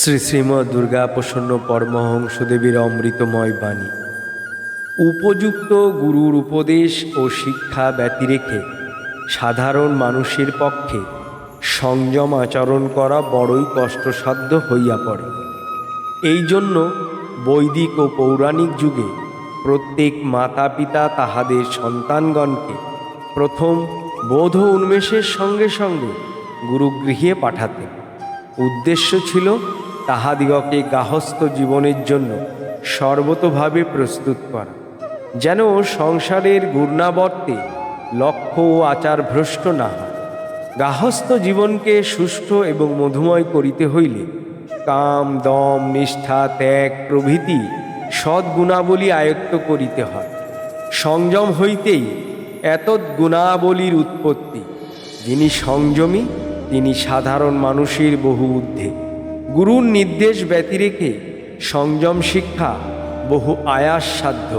শ্রী শ্রীমৎ দুর্গা প্রসন্ন পরমহংসদেবীর অমৃতময় বাণী। উপযুক্ত গুরুর উপদেশ ও শিক্ষা ব্যতিরেখে সাধারণ মানুষের পক্ষে সংযম আচরণ করা বড়ই কষ্টসাধ্য হইয়া পড়ে। এই জন্য বৈদিক ও পৌরাণিক যুগে প্রত্যেক মাতা পিতা তাহাদের সন্তানগণকে প্রথম বোধ উন্মেষের সঙ্গে সঙ্গে গুরুগৃহে পাঠাতেন। উদ্দেশ্য ছিল তাহাদিগকে গাহস্থ জীবনের জন্য সর্বতভাবে প্রস্তুত করা। যেন সংসারের ঘূর্ণাবর্তে লক্ষ্য ও আচার ভ্রষ্ট না হয়। গাহস্থ জীবনকে সুষ্ঠু এবং মধুময় করিতে হইলে কাম, দম, নিষ্ঠা, ত্যাগ প্রভৃতি সদ্গুণাবলী আয়ত্ত করিতে হয়। সংযম হইতেই এত গুণাবলীর উৎপত্তি। যিনি সংযমী, তিনি সাধারণ মানুষের বহু ঊর্ধ্বে। গুরুর নির্দেশ ব্যতিরেকে সংযম শিক্ষা বহু আয়াস সাধ্য।